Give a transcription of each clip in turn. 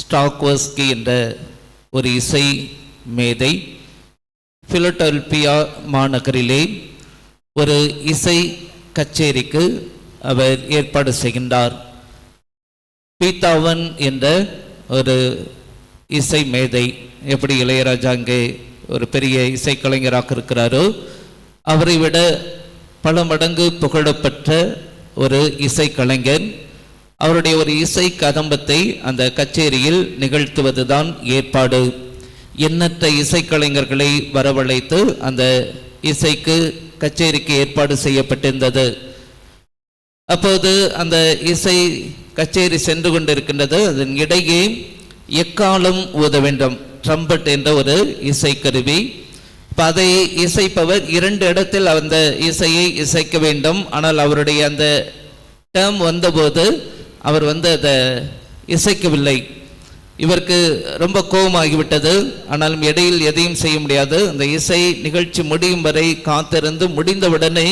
ஸ்டாக்வர்ஸ்கி என்ற ஒரு இசை மேதை பிலடெல்பியா மாநகரிலே ஒரு இசை கச்சேரிக்கு அவர் ஏற்பாடு செய்கின்றார். பீத்தாவன் என்ற ஒரு இசை மேதை எப்படி இளையராஜா அங்கே ஒரு பெரிய இசைக்கலைஞராக இருக்கிறாரோ அவரை விட பல மடங்கு புகழப்பெற்ற ஒரு இசைக்கலைஞர் அவருடைய ஒரு இசை கதம்பத்தை அந்த கச்சேரியில் நிகழ்த்துவதுதான் ஏற்பாடு. எண்ணற்ற இசைக்கலைஞர்களை வரவழைத்து அந்த இசைக்கு கச்சேரிக்கு ஏற்பாடு செய்யப்பட்டிருந்தது. அப்போது அந்த இசை கச்சேரி சென்று கொண்டிருக்கின்றது. அதன் இடையே எக்காலம் ஊத வேண்டும்? ட்ரம்பட் என்ற ஒரு இசைக்கருவி. இப்போ அதை இசைப்பவர் இரண்டு இடத்தில் அந்த இசையை இசைக்க வேண்டும். ஆனால் அவருடைய அந்த டேர்ம் வந்தபோது அவர் வந்து அதை இசைக்கவில்லை. இவருக்கு ரொம்ப கோபமாகிவிட்டது. ஆனாலும் இடையில் எதையும் செய்ய முடியாது. அந்த இசை நிகழ்ச்சி முடியும் வரை காத்திருந்து முடிந்தவுடனே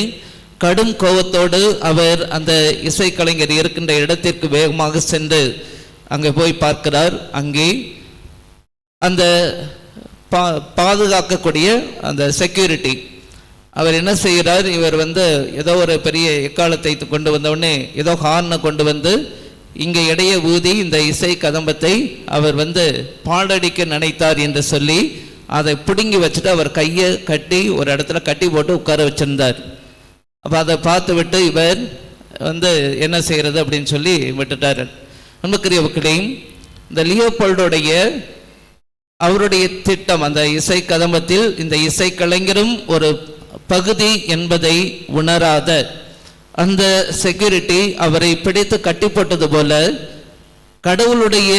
கடும் கோபத்தோடு அவர் அந்த இசைக்கலைஞர் இருக்கின்ற இடத்திற்கு வேகமாக சென்று அங்கே போய் பார்க்கிறார். அங்கே அந்த பா பாதுகாக்கக்கூடிய அந்த செக்யூரிட்டி அவர் என்ன செய்கிறார்? இவர் வந்து ஏதோ ஒரு பெரிய எக்காலத்தை கொண்டு வந்தவுடனே ஏதோ ஹார்னை கொண்டு வந்து இங்கே இடைய ஊதி இந்த இசை கதம்பத்தை அவர் வந்து பாடடிக்க நினைத்தார் என்று சொல்லி அதை பிடுங்கி வச்சுட்டு அவர் கையை கட்டி ஒரு இடத்துல கட்டி போட்டு உட்கார வச்சிருந்தார். அப்போ அதை பார்த்து விட்டு இவர் வந்து என்ன செய்கிறது அப்படின்னு சொல்லி விட்டுட்டார். அன்புக்குரியவர்களையும் இந்த லியோபோல்டோடைய அவருடைய திட்டம் அந்த இசை கதம்பத்தில் இந்த இசை கலைஞரும் ஒரு பகுதி என்பதை உணராத அந்த செக்யூரிட்டி அவரை பிடித்து கட்டி போட்டது போல கடவுளுடைய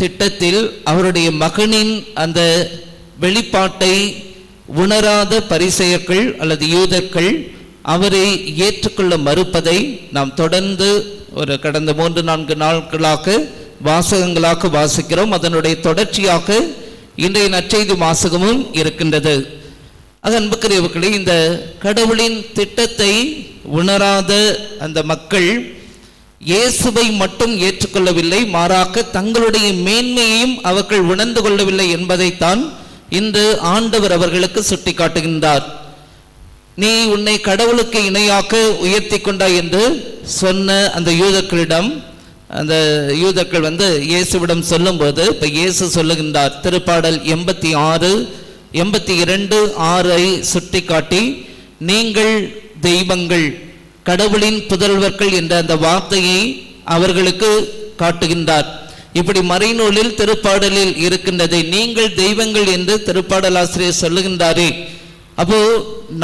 திட்டத்தில் அவருடைய மகனின் அந்த வெளிப்பாட்டை உணராத பரிசெயர்கள் அல்லது யூதர்கள் அவரை ஏற்றுக்கொள்ள மறுப்பதை நாம் தொடர்ந்து ஒரு கடந்த மூன்று நான்கு நாட்களாக வாசகங்களாக வாசிக்கிறோம். அதனுடைய தொடர்ச்சியாக இன்றைய நற்செய்தி வாசகமும் இருக்கின்றது. அது அன்புக்குரியவர்களே இந்த கடவுளின் திட்டத்தை உணராத அந்த மக்கள் இயேசுவை மட்டும் ஏற்றுக்கொள்ளவில்லை மாறாக தங்களுடைய மேன்மையையும் அவர்கள் உணர்ந்து கொள்ளவில்லை என்பதைத்தான் இன்று ஆண்டவர் அவர்களுக்கு சுட்டிக்காட்டுகின்றார். நீ உன்னை கடவுளுக்கு இணையாக்க உயர்த்தி கொண்டாய் என்று சொன்ன அந்த யூதர்களிடம் அந்த யூதர்கள் வந்து இயேசுவிடம் சொல்லும்போது இப்போ இயேசு சொல்லுகின்றார் திருப்பாடல் எண்பத்தி ஆறு எண்பத்தி இரண்டு ஆறை சுட்டி காட்டி நீங்கள் தெய்வங்கள் கடவுளின் புதல்வர்கள் என்ற அந்த வார்த்தையை அவர்களுக்கு காட்டுகின்றார். இப்படி மறைநூலில் திருப்பாடலில் இருக்கின்றதை நீங்கள் தெய்வங்கள் என்று திருப்பாடல் ஆசிரியர் சொல்லுகின்றாரே. அப்போ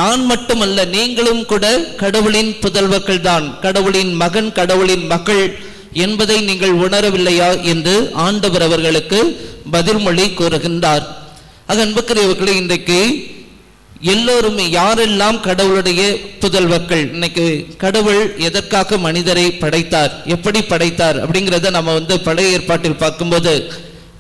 நான் மட்டுமல்ல நீங்களும் கூட கடவுளின் புதல்வர்கள் தான். கடவுளின் மகன் கடவுளின் மகள் என்பதை நீங்கள் உணரவில்லையா? என்று ஆண்டவர் அவர்களுக்கு பதில்மொழி கூறுகின்றார். ஆக அன்புக்குரியவர்களே இன்றைக்கு எல்லோருமே யாரெல்லாம் கடவுளுடைய புதல்வர்கள் இன்னைக்கு கடவுள் எதற்காக மனிதரை படைத்தார் எப்படி படைத்தார் அப்படிங்கிறத நம்ம வந்து பழைய ஏற்பாட்டில் பார்க்கும்போது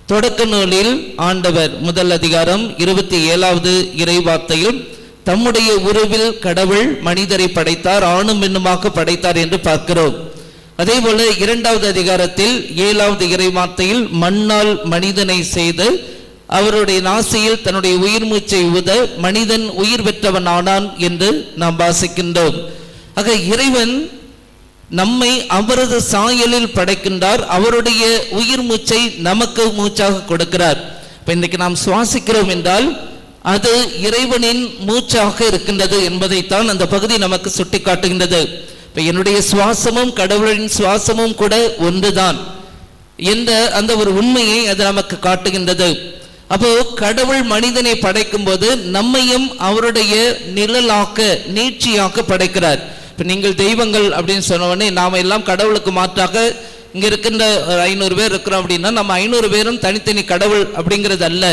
தொடக்க நூலில் ஆண்டவர் முதல் அதிகாரம் இருபத்தி ஏழாவது இறைவார்த்தையில் தம்முடைய உருவில் கடவுள் மனிதரை படைத்தார் ஆணும் பெண்ணுமாக படைத்தார் என்று பார்க்கிறோம். அதே போல இரண்டாவது அதிகாரத்தில் ஏழாவது இறைவார்த்தையில் மண்ணால் மனிதனை செய்து அவருடைய நாசியில் தன்னுடைய உயிர் மூச்சை உத மனிதன் உயிர் பெற்றவன் ஆனான் என்று நாம் வாசிக்கின்றோம். ஆக இறைவன் நம்மை அவரது சாயலில் படைக்கின்றார். அவருடைய உயிர் மூச்சை நமக்கு மூச்சாக கொடுக்கிறார். இப்ப இன்றைக்கு நாம் சுவாசிக்கிறோம் என்றால் அது இறைவனின் மூச்சாக இருக்கின்றது என்பதைத்தான் அந்த பகுதி நமக்கு சுட்டிக்காட்டுகின்றது. இப்ப என்னுடைய சுவாசமும் கடவுளின் சுவாசமும் கூட ஒன்றுதான் என்ற அந்த ஒரு உண்மையை அது நமக்கு காட்டுகின்றது. அப்போ கடவுள் மனிதனை படைக்கும் போது நம்மையும் அவருடைய நிழலாக்க நீட்சியாக்க படைக்கிறார். இப்ப நீங்கள் தெய்வங்கள் அப்படின்னு சொன்ன நாம் நாம எல்லாம் கடவுளுக்கு மாற்றாக இங்க இருக்கின்ற ஒரு ஐநூறு பேர் இருக்கிறோம் அப்படின்னா நம்ம ஐநூறு பேரும் தனித்தனி கடவுள் அப்படிங்கிறது அல்ல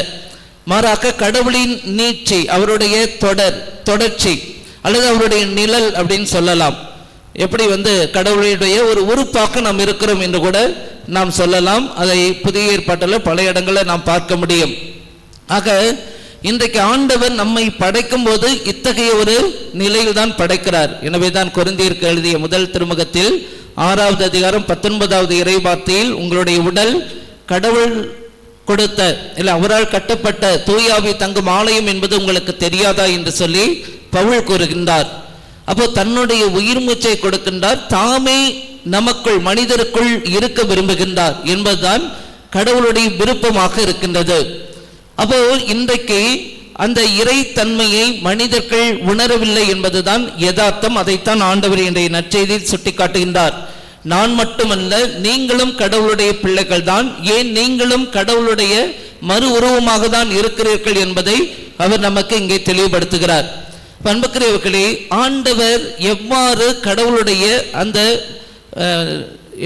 மாறாக கடவுளின் நீட்சி அவருடைய தொடர் தொடர்ச்சி அல்லது அவருடைய நிழல் அப்படின்னு சொல்லலாம். எப்படி வந்து கடவுளுடைய ஒரு உறுப்பாக நாம் இருக்கிறோம் என்று கூட நாம் சொல்லலாம் அதை புதிய ஏற்பாட்டில் பல இடங்களில் நாம் பார்க்க முடியும். ஆக இன்றைக்கு ஆண்டவர் நம்மை படைக்கும் போது இத்தகைய ஒரு நிலையில் தான் படைக்கிறார். எனவே தான் கொரிந்தியருக்கு எழுதிய முதல் திருமுகத்தில் ஆறாவது அதிகாரம் பத்தொன்பதாவது இறைவார்த்தையில் உங்களுடைய உடல் கடவுள் கொடுத்த இல்லை அவரால் கட்டப்பட்ட தூயாவி தங்கும் ஆலயம் என்பது உங்களுக்கு தெரியாதா என்று சொல்லி பவுல் கூறுகின்றார். அப்போ தன்னுடைய உயிர் மூச்சை கொடுக்கின்றார். தாமே நமக்குள் மனிதருக்குள் இருக்க விரும்புகின்றார் என்பதுதான் கடவுளுடைய விருப்பமாக இருக்கின்றது. அப்போ இன்றைக்கு அந்த இறைத்தன்மையை மனிதர்கள் உணரவில்லை என்பதுதான் யதார்த்தம். அதைத்தான் ஆண்டவர் இன்றைய நற்செய்தியில் சுட்டிக்காட்டுகின்றார். நான் மட்டுமல்ல நீங்களும் கடவுளுடைய பிள்ளைகள் தான் ஏன் நீங்களும் கடவுளுடைய மறு உருவமாக தான் இருக்கிறீர்கள் என்பதை அவர் நமக்கு இங்கே தெளிவுபடுத்துகிறார். பண்புக்குரியவர்களே ஆண்டவர் எவ்வாறு கடவுளுடைய அந்த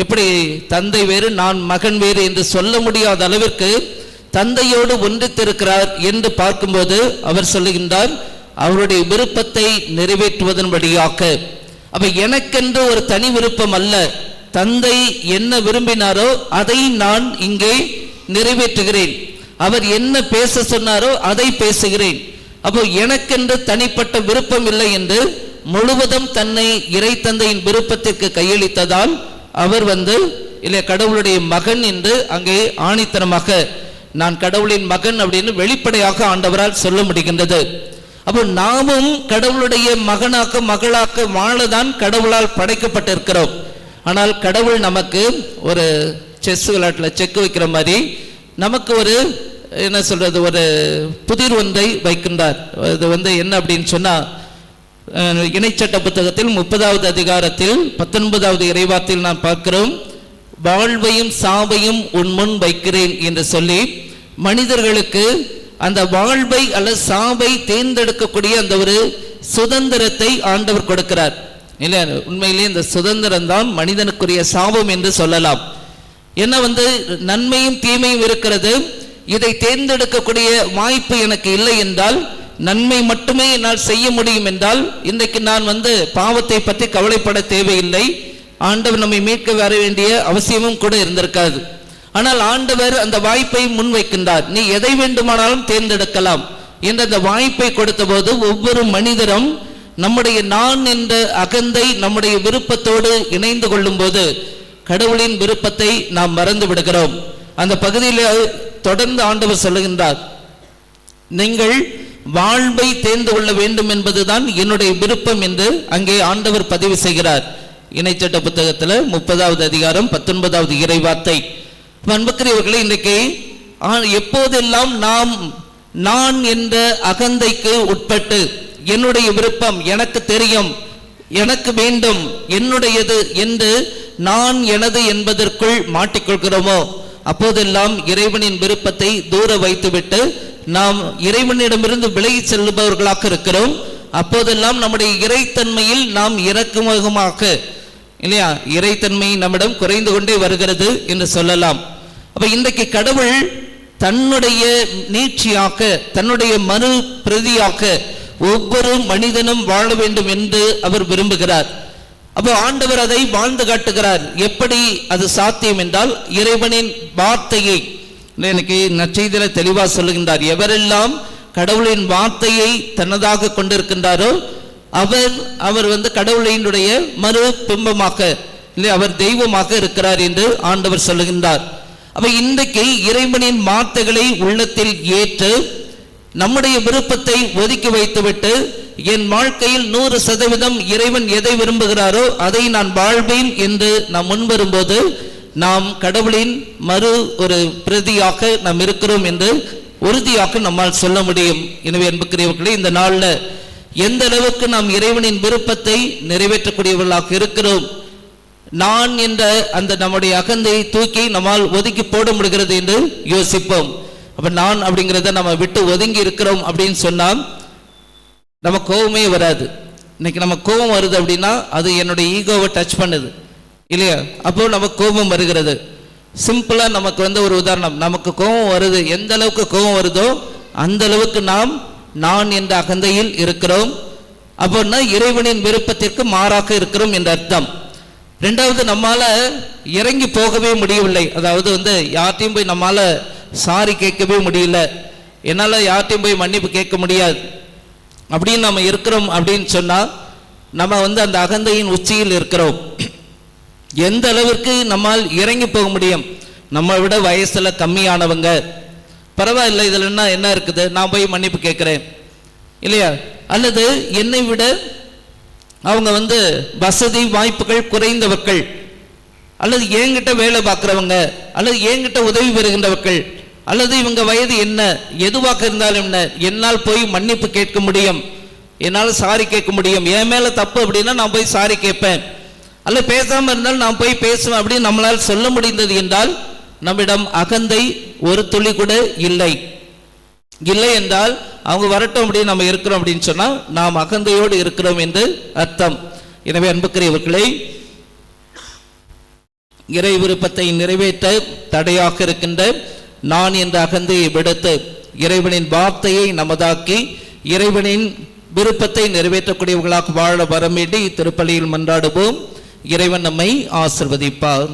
எப்படி தந்தை வேறு நான் மகன் வேறு என்று சொல்ல முடியாத அளவிற்கு தந்தையோடு ஒன்றித்திருக்கிறார் என்று பார்க்கும்போது அவர் சொல்லுகின்றார் அவருடைய விருப்பத்தை நிறைவேற்றுவதன் வழியாக அப்ப எனக்கென்று ஒரு தனி விருப்பம் அல்ல தந்தை என்ன விரும்பினாரோ அதை நான் இங்கே நிறைவேற்றுகிறேன். அவர் என்ன பேச சொன்னாரோ அதை பேசுகிறேன். அப்போ எனக்கென்று தனிப்பட்ட விருப்பம் இல்லை என்று முழுவதும் தன்னை இறை தந்தையின் விருப்பத்திற்கு கையளித்ததால் அவர் வந்து இல்லை கடவுளுடைய மகன் என்று அங்கே ஆணித்தனமாக நான் கடவுளின் மகன் அப்படின்னு வெளிப்படையாக ஆண்டவரால் சொல்ல முடிகின்றது. அப்போ நாமும் கடவுளுடைய மகனாக மகளாக வாழதான் கடவுளால் படைக்கப்பட்டிருக்கிறோம். ஆனால் கடவுள் நமக்கு ஒரு செஸ் விளையாட்டில் செக் வைக்கிற மாதிரி நமக்கு ஒரு என்ன சொல்றது ஒரு புதிர் ஒன்றை வைக்கின்றார். அது வந்து என்ன அப்படின்னு சொன்னால் இணைச்சட்ட புத்தகத்தில் முப்பதாவது அதிகாரத்தில் பத்தொன்பதாவது இறைவாத்தில் நாம் பார்க்கிறோம் வாழ்வையும் சாவையும் உன் முன் வைக்கிறேன் என்று சொல்லி மனிதர்களுக்கு அந்த வாழ்வை அல்லது சாவை தேர்ந்தெடுக்கக்கூடிய அந்த ஒரு சுதந்திரத்தை ஆண்டவர் கொடுக்கிறார். இல்லை உண்மையிலேயே இந்த சுதந்திரம் தான் மனிதனுக்குரிய சாபம் என்று சொல்லலாம். என்ன வந்து நன்மையும் தீமையும் இருக்கிறது. இதை தேர்ந்தெடுக்கக்கூடிய வாய்ப்பு எனக்கு இல்லை என்றால் நன்மை மட்டுமே என்னால் செய்ய முடியும் என்றால் இன்றைக்கு நான் வந்து பாவத்தை பற்றி கவலைப்பட தேவையில்லை. ஆண்டவர் நம்மை மீட்க வர வேண்டிய அவசியமும் கூட இருந்திருக்காது. ஆனால் ஆண்டவர் அந்த வாய்ப்பை முன்வைக்கின்றார். நீ எதை வேண்டுமானாலும் தேர்ந்தெடுக்கலாம். என்ற அந்த வாய்ப்பை கொடுத்தபோது ஒவ்வொரு மனிதரும் நம்முடைய நான் என்ற அகந்தை நம்முடைய விருப்பத்தோடு இணைந்து கொள்ளும்போது கடவுளின் விருப்பத்தை நாம் மறந்து விடுகிறோம். அந்த பகுதியில் தொடர்ந்து ஆண்டவர் சொல்லுகின்றார். நீங்கள் வாழ்வை தேர்ந்து கொள்ள வேண்டும் என்பதுதான் என்னுடைய விருப்பம் என்று அங்கே ஆண்டவர் பதிவு செய்கிறார். இணைச்சட்ட புத்தகத்தில் முப்பதாவது அதிகாரம் பத்தொன்பதாவது இறைவார்த்தை. அன்புக்குரியவர்களே இன்றைக்கு எப்போதெல்லாம் நாம் நான் என்ற அகந்தைக்கு உட்பட்டு என்னுடைய விருப்பம் எனக்கு தெரியும் எனக்கு வேண்டும் என்னுடையது என்று நான் எனது என்பதற்குள் மாட்டிக்கொள்கிறோமோ? அப்போதெல்லாம் இறைவனின் விருப்பத்தை தூர வைத்துவிட்டு நாம் இறைவனிடமிருந்து விலகி செல்லுபவர்களாக இருக்கிறோம். அப்போதெல்லாம் நம்முடைய இறைத்தன்மையில் நாம் இறக்குமுகமாக இல்லையா? இறைத்தன்மை நம்மிடம் குறைந்து கொண்டே வருகிறது என்று சொல்லலாம். அப்ப இன்றைக்கு கடவுள் தன்னுடைய நீட்சியாக தன்னுடைய மறு பிரதியாக ஒவ்வொரு மனிதனும் வாழ வேண்டும் என்று அவர் விரும்புகிறார். அப்போ ஆண்டவர் அதை வாழ்ந்து காட்டுகிறார். எப்படி அது சாத்தியம் என்றால் இறைவனின் வார்த்தையை எனக்கு நற்செய்தியில தெளிவா சொல்லுகின்றார் எவரெல்லாம் கடவுளின் வார்த்தையை தன்னதாக கொண்டிருக்கின்றாரோ அவர் அவர் வந்து கடவுளினுடைய மறு பிம்பமாக இல்லை அவர் தெய்வமாக இருக்கிறார் என்று ஆண்டவர் சொல்லுகின்றார். அப்ப இன்றைக்கு இறைவனின் வார்த்தைகளை உள்ளத்தில் ஏற்று நம்முடைய விருப்பத்தை ஒதுக்கி வைத்துவிட்டு என் வாழ்க்கையில் நூறு சதவீதம் இறைவன் எதை விரும்புகிறாரோ அதை நான் வாழ்வேன் என்று நாம் முன்வரும்போது நாம் கடவுளின் மறு ஒரு பிரதியாக நாம் இருக்கிறோம் என்று உறுதியாக நம்மால் சொல்ல முடியும். எனவே அன்புக்குரியவர்களே இந்த நாளில் எந்த அளவுக்கு நாம் இறைவனின் விருப்பத்தை நிறைவேற்றக்கூடியவர்களாக இருக்கிறோம் நான் என்ற அந்த நம்முடைய அகந்தையை தூக்கி நம்மால் ஒதுக்கி போட முடிகிறது என்று யோசிப்போம். அப்ப நான் அப்படிங்கிறத நம்ம விட்டு ஒதுங்கி இருக்கிறோம் அப்படின்னு சொன்னால் நம்ம கோபமே வராது. இன்னைக்கு நம்ம கோபம் வருது அப்படின்னா அது என்னுடைய ஈகோவை டச் பண்ணுது. இல்லையா? அப்போ நமக்கு கோபம் வருகிறது. சிம்பிளா நமக்கு வந்து ஒரு உதாரணம். நமக்கு கோபம் வருது. எந்த அளவுக்கு கோபம் வருதோ அந்த அளவுக்கு நாம் நான் என்ற அகந்தையில் இருக்கிறோம். அப்போன்னா இறைவனின் விருப்பத்திற்கு மாறாக இருக்கிறோம் என்ற அர்த்தம். ரெண்டாவது நம்மால இறங்கி போகவே முடியவில்லை. அதாவது வந்து யார்ட்டையும் போய் நம்மால சாரி கேட்கவே முடியல. என்னால யார்ட்டையும் போய் மன்னிப்பு கேட்க முடியாது. அப்படின்னு நம்ம இருக்கிறோம் அப்படின்னு சொன்னா நம்ம வந்து அந்த அகந்தையின் உச்சியில் இருக்கிறோம். எந்த அளவிற்கு நம்மால் இறங்கி போக முடியும்? நம்மை விட வயசில் கம்மியானவங்க. பரவாயில்லை இதில் என்ன என்ன இருக்குது? நான் போய் மன்னிப்பு கேட்குறேன். இல்லையா? அல்லது என்னை விட அவங்க வந்து வசதி வாய்ப்புகள் குறைந்தவர்கள். அல்லது என்கிட்ட வேலை பார்க்குறவங்க. அல்லது என்கிட்ட உதவி பெறுகின்றவர்கள். அல்லது இவங்க வயது என்ன? எதுவாக இருந்தாலும் என்ன? என்னால் போய் மன்னிப்பு கேட்க முடியும். என்னால் சாரி கேட்க முடியும். என் மேலே தப்பு அப்படின்னா நான் போய் சாரி கேட்பேன். அல்ல பேசாமல் இருந்தால் நான் போய் பேசுவேன் அப்படின்னு நம்மளால் சொல்ல முடிந்தது என்றால் நம்மிடம் அகந்தை ஒரு துளி கூட இல்லை. இல்லை என்றால் அவங்க வரட்டும் அப்படின்னு நம்ம இருக்கிறோம் அப்படின்னு சொன்னால் நாம் அகந்தையோடு இருக்கிறோம் என்று அர்த்தம். எனவே அன்புக்குரியவர்களை இறை விருப்பத்தை நிறைவேற்ற தடையாக இருக்கின்ற நான் என்ற அகந்தையை விடுத்து இறைவனின் வார்த்தையை நமதாக்கி இறைவனின் விருப்பத்தை நிறைவேற்றக்கூடியவர்களாக வாழ வரமேண்டி திருப்பலியில் மன்றாடுவோம். இறைவன் நம்மை ஆசிர்வதிப்பார்.